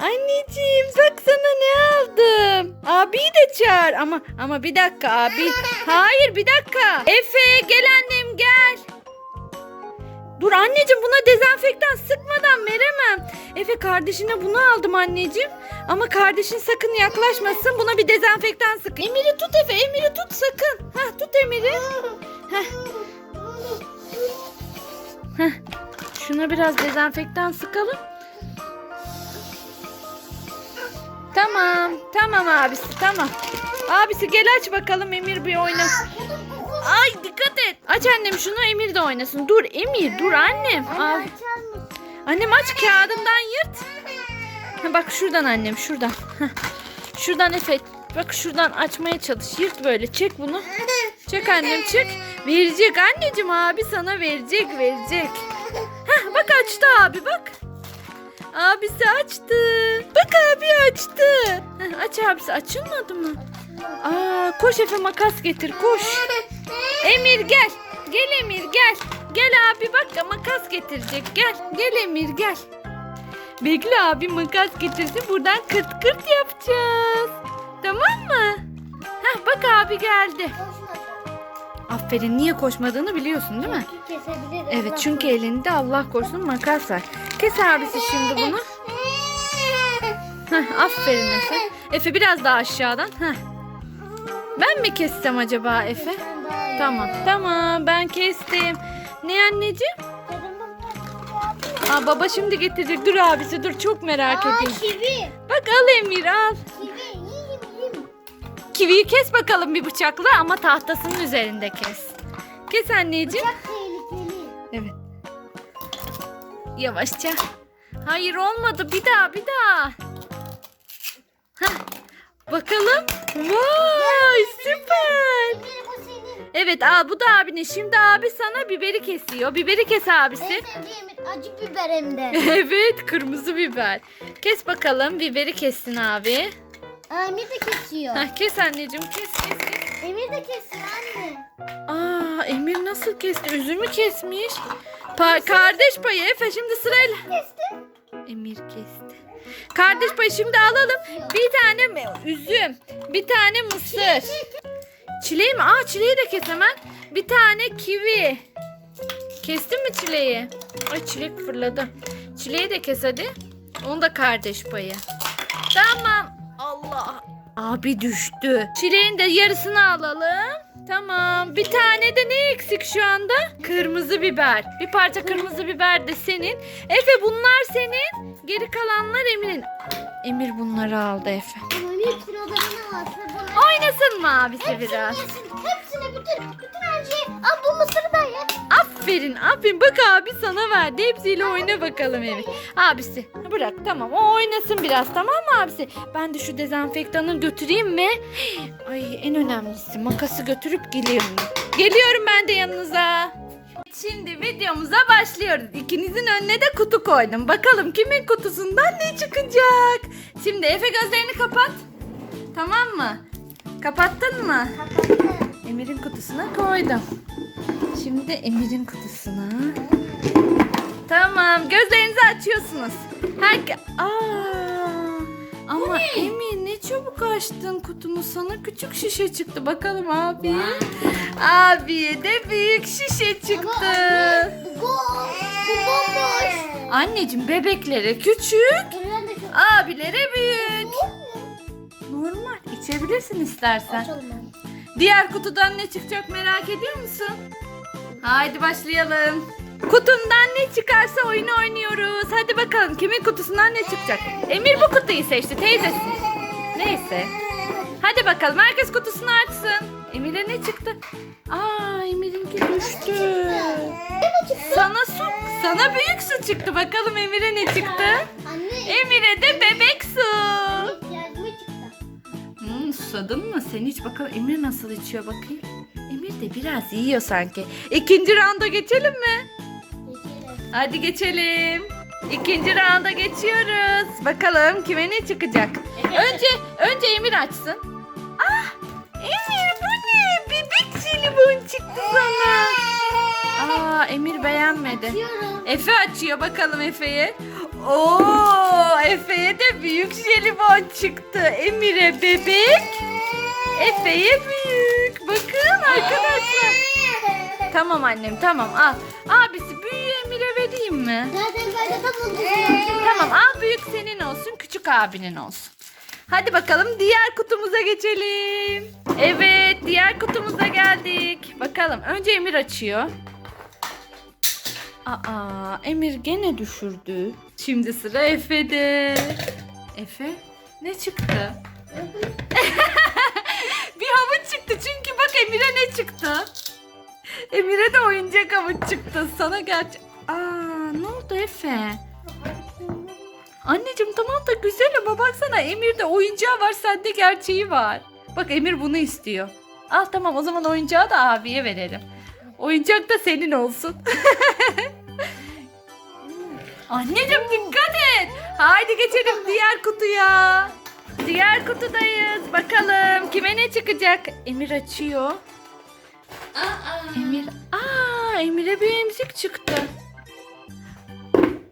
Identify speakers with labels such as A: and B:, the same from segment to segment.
A: Anneciğim bak sana ne aldım. Abiyi de çağır ama ama bir dakika abi. Hayır bir dakika. Efe gel annem gel. Dur anneciğim buna dezenfektan sıkmadan veremem. Efe kardeşine bunu aldım anneciğim. Ama kardeşin sakın yaklaşmasın. Buna bir dezenfektan sık. Emir'i tut Efe. Emir'i tut sakın. Heh, tut Emir'i. Heh. Heh. Şuna biraz dezenfektan sıkalım. Tamam. Tamam abisi tamam. Abisi gel aç bakalım Emir bir oynasın. Ay dikkat et. Aç annem şunu Emir de oynasın. Dur Emir dur annem. Al. Annem aç kağıdından yırt. Ha, bak şuradan annem şuradan. Heh. Şuradan Efe. Bak şuradan açmaya çalış. Yırt böyle. Çek bunu. Çek annem çek. Verecek anneciğim abi sana verecek verecek. Heh, bak açtı abi bak. Abisi açtı. Bak abi açtı. Heh, aç abisi açılmadı mı? Aa, koş Efe makas getir koş. Emir gel. Gel Emir gel. Gel abi bak makas getirecek. Gel. Gel Emir gel. Bekle abi makas getirsin. Buradan kırt kırt yapacağız. Tamam mı? Heh bak abi geldi. Aferin niye koşmadığını biliyorsun değil mi? Evet çünkü elinde Allah korusun makas var. Kes abisi şimdi bunu. Heh, aferin Efe. Efe biraz daha aşağıdan. Heh. Ben mi kessem acaba Efe? Tamam tamam ben kestim. Ne anneciğim? Aa, baba şimdi getirecek. Dur abisi dur çok merak
B: Aa
A: ediyorum.
B: kivi.
A: Bak al Emir al.
B: Kivi.
A: Kiviyi kes bakalım bir bıçakla ama tahtasının üzerinde kes. Kes anneciğim.
B: Çok
A: Yavaşça. Hayır olmadı. Bir daha bir daha. Hah. Bakalım. Vay süper.
B: Emir bu senin.
A: Evet al bu da abinin. Şimdi abi sana biberi kesiyor. Biberi kes
B: En
A: abisi.
B: sevdiğim acı biber hem de.
A: Evet kırmızı biber. Kes bakalım biberi kessin abi.
B: Emir de kesiyor.
A: Hah, kes anneciğim kes kes kes.
B: Emir de kesiyor
A: Emir nasıl kesti? Üzümü kesmiş. Pa- kardeş payı Efe şimdi sırayla.
B: Kesti.
A: Emir kesti. Kardeş payı şimdi alalım. Bir tane üzüm, bir tane mısır. Çileği mi? Aa çileği de kes hemen. Bir tane kivi. Kestin mi çileği? Ay çilek fırladı. Çileği de kes hadi. Onu da kardeş payı. Tamam. Allah. Abi düştü. Çileğin de yarısını alalım. Tamam. Bir tane de ne eksik şu anda? Kırmızı biber. Bir parça kırmızı biber de senin. Efe bunlar senin. Geri kalanlar Emir'in. Emir bunları aldı Efe.
B: Ama hepsini odasına alsın. Bunu
A: Oynasın mı abisi biraz?
B: Hepsini yesin. Hepsini bütün, bütün her şeyi. Al bu mısırı.
A: Aferin aferin bak abi sana verdi hepsiyle oyna bakalım Emir. Abisi bırak tamam o oynasın biraz tamam mı abisi? Ben de şu dezenfektanı götüreyim mi? Ay en önemlisi makası götürüp geliyorum. Geliyorum ben de yanınıza. Şimdi videomuza başlıyoruz. İkinizin önüne de kutu koydum. Bakalım kimin kutusundan ne çıkacak? Şimdi Efe gözlerini kapat. Tamam mı? Kapattın mı? Emir'in kutusuna koydum. Şimdi Emir'in kutusuna. Tamam, gözlerinizi açıyorsunuz. Herke Aa! Ama Emir ne çabuk açtın kutunu. Sana küçük şişe çıktı. Bakalım abi. Abiye de büyük şişe çıktı.
B: Ama anne bu, go- bu bomboş.
A: Anneciğim bebeklere küçük,
B: Bunlar da çok
A: abilere büyük. Normal. içebilirsin istersen.
B: Açalım ben.
A: Diğer kutudan ne çıkacak merak ediyor musun? Haydi başlayalım. Kutundan ne çıkarsa oyunu oynuyoruz. Hadi bakalım kimin kutusundan ne çıkacak? Emir bu kutuyu seçti teyzesi. Neyse. Hadi bakalım herkes kutusunu açsın. Emir'e ne çıktı? Aa Emir'inki düştü. Sana su, sana büyük su çıktı. Bakalım Emir'e ne çıktı? Emir'e de bebek su. Susadın mı? Sen iç bakalım. Emir nasıl içiyor bakayım. Emir de biraz yiyor sanki. İkinci rounda geçelim mi?
B: Geçelim.
A: Hadi geçelim. İkinci rounda geçiyoruz. Bakalım kime ne çıkacak? Önce önce Emir açsın. Ah! Emir bu ne? Bebek jelibon çıktı sana. Aa Emir beğenmedi.
B: Açıyorum.
A: Efe açıyor bakalım Efe'ye. Oo Efe'ye de büyük jelibon çıktı. Emir'e bebek, Efe'ye büyük. Bakın arkadaşlar. Tamam annem tamam al. Abisi büyüğü Emir'e vereyim mi?
B: Zaten de onu
A: Tamam al büyük senin olsun küçük abinin olsun. Hadi bakalım diğer kutumuza geçelim. Evet diğer kutumuza geldik. Bakalım önce Emir açıyor. Aa Emir gene düşürdü. Şimdi sıra Efe'de. Efe ne çıktı? Bir havuç çıktı çünkü bak Emir'e ne çıktı? Emir'e de oyuncak havuç çıktı. Sana gerçi... Aa ne oldu Efe? Anneciğim tamam da güzel ama baksana Emir'de oyuncağı var sende gerçeği var. Bak Emir bunu istiyor. Al tamam o zaman oyuncağı da abiye verelim. Oyuncak da senin olsun. Anneciğim dikkat et. Haydi geçelim diğer kutuya. Diğer kutudayız. Bakalım kime ne çıkacak? Emir açıyor. Emir. Aa Emir'e bir emzik çıktı.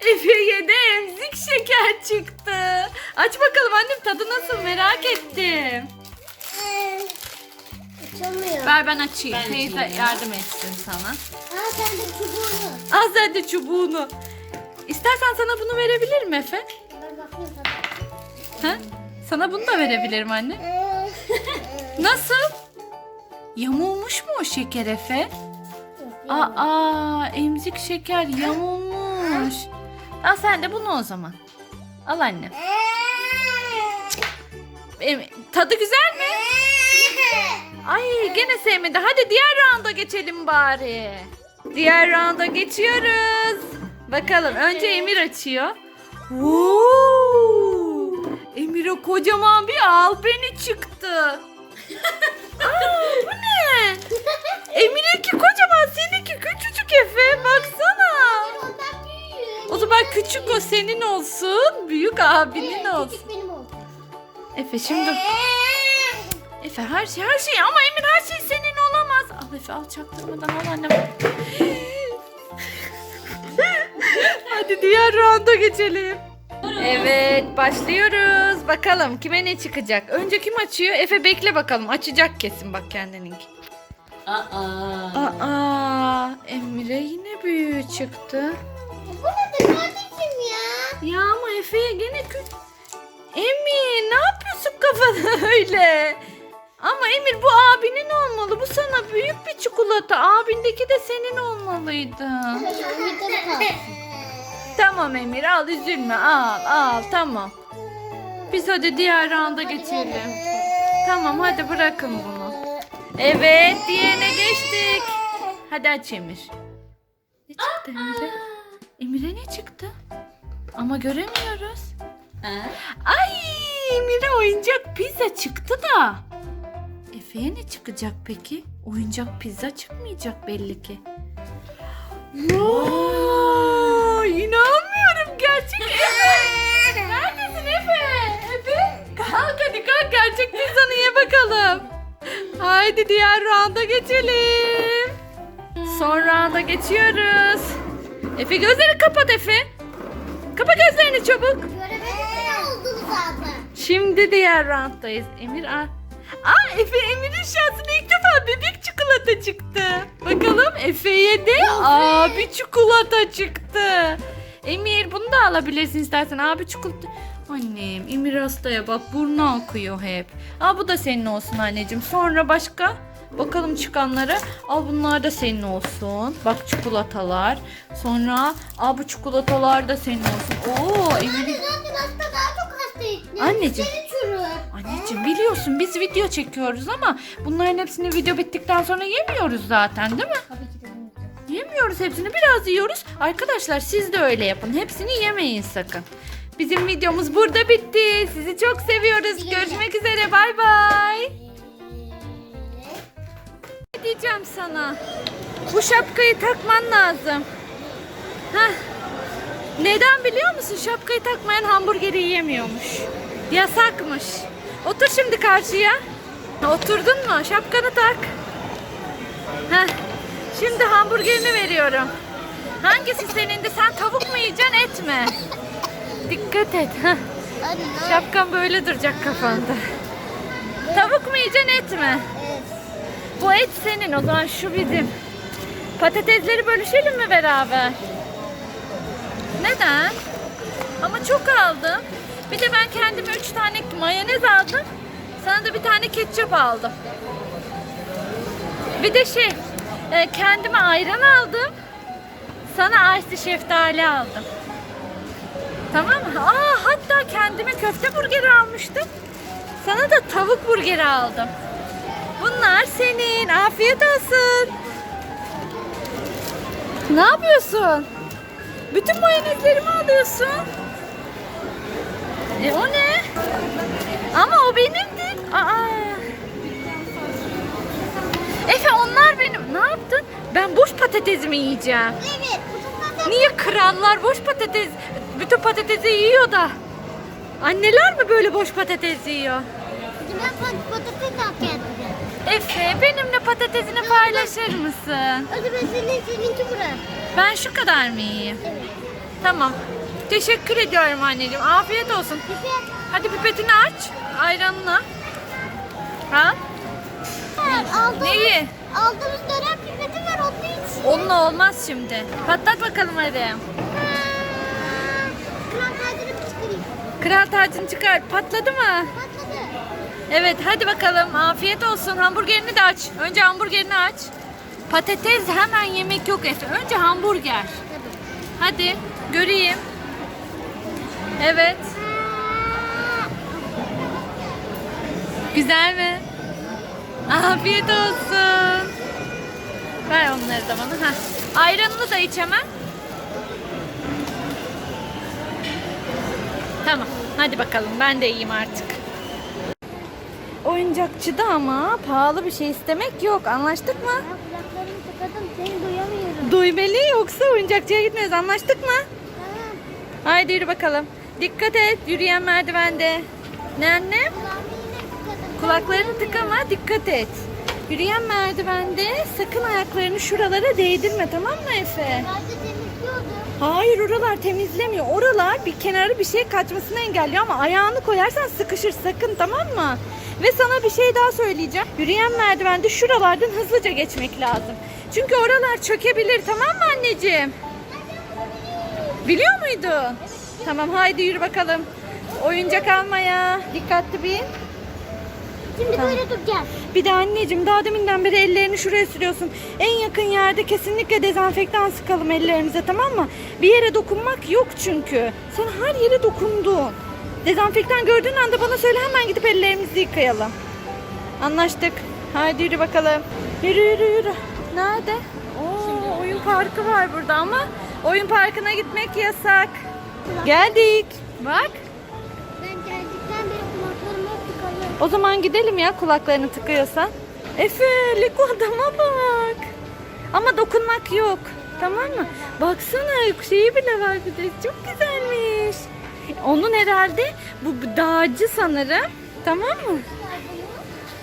A: Efe'ye de emzik şeker çıktı. Aç bakalım annem tadı nasıl merak ettim.
B: Açamıyor.
A: Ver ben açayım.
C: Ben
A: Teyze
C: açayım ya.
A: yardım etsin sana.
B: Aa sen de çubuğunu.
A: Al sen de çubuğunu. İstersen sana bunu verebilirim Efe. Ha? Sana bunu da verebilirim anne. Nasıl? Yamulmuş mu o şeker Efe? Aa emzik şeker yamulmuş. Al sen de bunu o zaman. Al annem. Em- tadı güzel mi? Ay gene sevmedi. Hadi diğer rounda geçelim bari. Diğer rounda geçiyoruz. Bakalım önce Emir açıyor. Woo! Emir'e kocaman bir alpeni çıktı. Aa, bu ne? Emir'inki kocaman, seninki küçücük Efe. Baksana.
B: Ondan büyüğü.
A: O zaman küçük o senin olsun, büyük abinin olsun.
B: Küçük benim oldu.
A: Efe şimdi Efe her şey her şey ama Emir her şey senin olamaz. Al Efe al çaktırmadan al annem. Hadi diğer rounda geçelim. Evet başlıyoruz. Bakalım kime ne çıkacak? Önce kim açıyor? Efe bekle bakalım. Açacak kesin bak kendininki.
C: Aa.
A: Aa Emir'e yine büyüğü çıktı.
B: Bu nedir kardeşim ya?
A: Ya ama Efe'ye gene kü... Emir ne yapıyorsun kafana öyle? Ama Emir bu abinin olmalı. Bu sana büyük bir çikolata. Abindeki de senin olmalıydı. Tamam Emir al üzülme al al tamam. Biz hadi diğer rounda geçelim. Tamam hadi bırakın bunu. Evet diğerine geçtik. Hadi aç Emir. Ne çıktı Emir'e? Emir'e ne çıktı? Ama göremiyoruz. Ay Emir'e oyuncak pizza çıktı da. Efe'ye ne çıkacak peki? Oyuncak pizza çıkmayacak belli ki. Vay inanmıyorum gerçek Efe. Neredesin Efe? Efe kalk hadi kalk gerçek pizzanı ye bakalım. Haydi diğer rounda geçelim. Son rounda geçiyoruz. Efe gözlerini kapat Efe. Kapa gözlerini çabuk. Şimdi diğer rounddayız. Emir a. Aa Efe Emir'in şansına ilk defa bebek çikolata çıktı. Bakalım Efe'ye de abi çikolata çıktı. Emir bunu da alabilirsin istersen abi çikolata. Annem Emir hastaya bak burnu akıyor hep. Aa bu da senin olsun anneciğim. Sonra başka? Bakalım çıkanları. Al bunlar da senin olsun. Bak çikolatalar. Sonra aa bu çikolatalar da senin olsun. Oo Emir'in
B: hasta daha çok hasta.
A: Anneciğim. Biliyorsun biz video çekiyoruz ama bunların hepsini video bittikten sonra yemiyoruz zaten değil mi?
B: Tabii ki de.
A: Yemiyoruz hepsini biraz yiyoruz. Arkadaşlar siz de öyle yapın. Hepsini yemeyin sakın. Bizim videomuz burada bitti. Sizi çok seviyoruz. Görüşmek üzere. Bay bay. Ne diyeceğim sana? Bu şapkayı takman lazım. Heh. Neden biliyor musun? Şapkayı takmayan hamburgeri yiyemiyormuş. Yasakmış. Otur şimdi karşıya. Oturdun mu? Şapkanı tak. Heh. Şimdi hamburgerini veriyorum. Hangisi senindi? Sen tavuk mu yiyeceksin et mi? Dikkat et. Heh. Şapkan böyle duracak kafanda. Tavuk mu yiyeceksin et mi? Bu et senin o zaman şu bizim. Patatesleri bölüşelim mi beraber? Neden? Ama çok aldım. Bir de ben kendime üç tane mayonez aldım. Sana da bir tane ketçap aldım. Bir de şey, e, kendime ayran aldım. Sana ayçi şeftali aldım. Tamam mı? Aa, hatta kendime köfte burgeri almıştım. Sana da tavuk burgeri aldım. Bunlar senin. Afiyet olsun. Ne yapıyorsun? Bütün mayonezlerimi alıyorsun. E o ne? Ama o benimdi. Aa. Efe onlar benim. Ne yaptın? Ben boş patatesimi yiyeceğim.
B: Evet.
A: Niye krallar boş patates, bütün patatesi yiyor da? Anneler mi böyle boş patates yiyor?
B: Ben pat- patates ettim.
A: Efe benimle patatesini paylaşır mısın?
B: Hadi ben senin seninki bura.
A: Ben şu kadar mı yiyeyim?
B: Evet.
A: Tamam. Teşekkür ediyorum anneciğim. Afiyet olsun.
B: Güzel.
A: Hadi pipetini aç. Ayranını. Ha?
B: Aldığımız,
A: Neyi?
B: aldığımız dönem pipeti var onun için.
A: Onunla olmaz şimdi. Patlat bakalım hadi.
B: Kral tacını çıkarayım.
A: Kral tacını çıkar. Patladı mı?
B: Patladı.
A: Evet hadi bakalım. Afiyet olsun. Hamburgerini de aç. Önce hamburgerini aç. Patates hemen yemek yok Efe. Önce hamburger. Hadi göreyim. Evet. Güzel mi? Afiyet olsun. Ver onları da bana. Heh. Ayranını da iç hemen. Tamam. Hadi bakalım. Ben de yiyeyim artık. Oyuncakçıda ama pahalı bir şey istemek yok. Anlaştık mı?
B: Ben kulaklarımı tıkadım seni duyamıyorum.
A: Duymeli yoksa oyuncakçıya gitmiyoruz. Anlaştık mı?
B: Tamam.
A: Haydi yürü bakalım. Dikkat et. Yürüyen merdivende. Ne
B: tıkadım.
A: Kulaklarını tıkama. Dikkat et. Yürüyen merdivende sakın ayaklarını şuralara değdirme tamam mı Efe? Hayır oralar temizlemiyor. Oralar bir kenarı bir şey kaçmasını engelliyor ama ayağını koyarsan sıkışır sakın tamam mı? Ve sana bir şey daha söyleyeceğim. Yürüyen merdivende şuralardan hızlıca geçmek lazım. Çünkü oralar çökebilir tamam mı anneciğim? Biliyor muydun? Tamam haydi yürü bakalım. Oyuncak almaya. Dikkatli bin.
B: Şimdi
A: Tamam.
B: böyle duracağız.
A: Bir de anneciğim daha deminden beri ellerini şuraya sürüyorsun. En yakın yerde kesinlikle dezenfektan sıkalım ellerimize tamam mı? Bir yere dokunmak yok çünkü. Sen her yere dokundun. Dezenfektan gördüğün anda bana söyle hemen gidip ellerimizi yıkayalım. Anlaştık. Haydi yürü bakalım. Yürü yürü yürü. Nerede? Oo, oyun parkı var burada ama oyun parkına gitmek yasak. Geldik. Bak.
B: Ben geldikten beri kulaklarım hep tıkalı.
A: O zaman gidelim ya kulaklarını tıkıyorsan. Efe, Lego adama bak. Ama dokunmak yok. Tamam mı? Baksana şeyi bile var bir de. Çok güzelmiş. Onun herhalde bu bu dağcı sanırım. Tamam mı?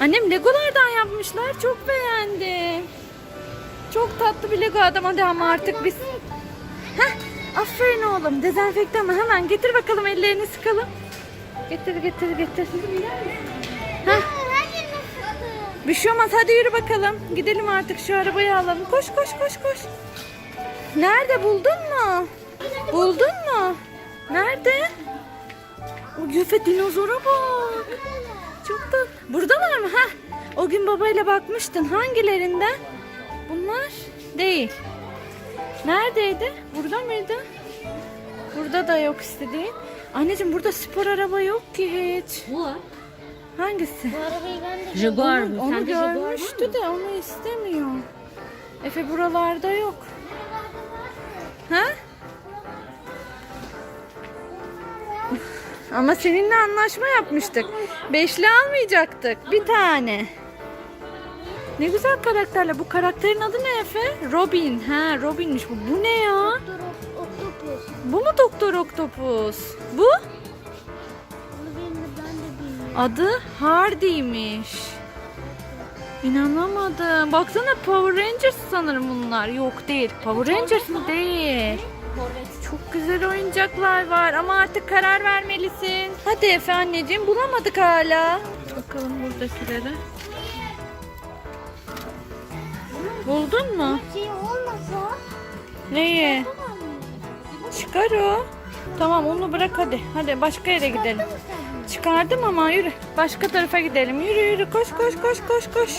A: Annem Legolardan yapmışlar. Çok beğendim. Çok tatlı bir Lego adam hadi ama artık biz. Heh, aferin oğlum. Dezenfektan mı? Hemen getir bakalım ellerini sıkalım. Getir getir getir. Heh. Bir şey olmaz hadi yürü bakalım. Gidelim artık şu arabayı alalım. Koş koş koş koş. Nerede buldun mu? Buldun mu? Nerede? O Göfe dinozora bak. Çok da. Buradalar mı? Heh. O gün babayla bakmıştın. Hangilerinden? Bunlar değil. Neredeydi? Burada mıydı? Burada da yok istediğin. Anneciğim burada spor araba yok ki hiç.
C: Bu var.
A: Hangisi?
B: Bu arabayı ben de
C: Jaguar
A: Onu,
C: bu.
A: onu
C: Sende Jaguar var mı?
A: görmüştü de onu istemiyor. Efe buralarda yok. Ha? Ama seninle anlaşma yapmıştık. Beşli almayacaktık. Bir tane. Ne güzel karakterler. Bu karakterin adı ne Efe? Robin. Ha Robin'miş bu. Bu ne ya?
B: Doktor Oktopus.
A: Bu mu Doktor Octopus? Bu?
B: Bunu benim de ben de bilmiyorum.
A: Adı Hardy'miş. İnanamadım. Baksana Power Rangers sanırım bunlar. Yok değil. Power Rangers mı? Değil. Çok güzel oyuncaklar var ama artık karar vermelisin. Hadi Efe anneciğim bulamadık hala. Bakalım buradakileri. Buldun mu?
B: Şey olmasa.
A: Neyi? Çıkar o. Tamam onu bırak hadi. Hadi başka yere gidelim. Çıkardım ama yürü. Başka tarafa gidelim. Yürü yürü koş koş koş koş koş.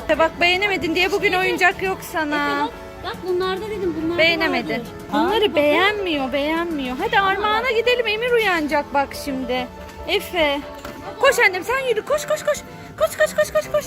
A: İşte bak beğenemedin diye bugün oyuncak yok sana.
C: Bak, bunlarda dedim bunlarda
A: Beğenemedin. Bunları beğenmiyor, beğenmiyor. Hadi Armağan'a gidelim. Emir uyanacak bak şimdi. Efe. Koş annem sen yürü. Koş koş koş. Koş koş koş koş koş.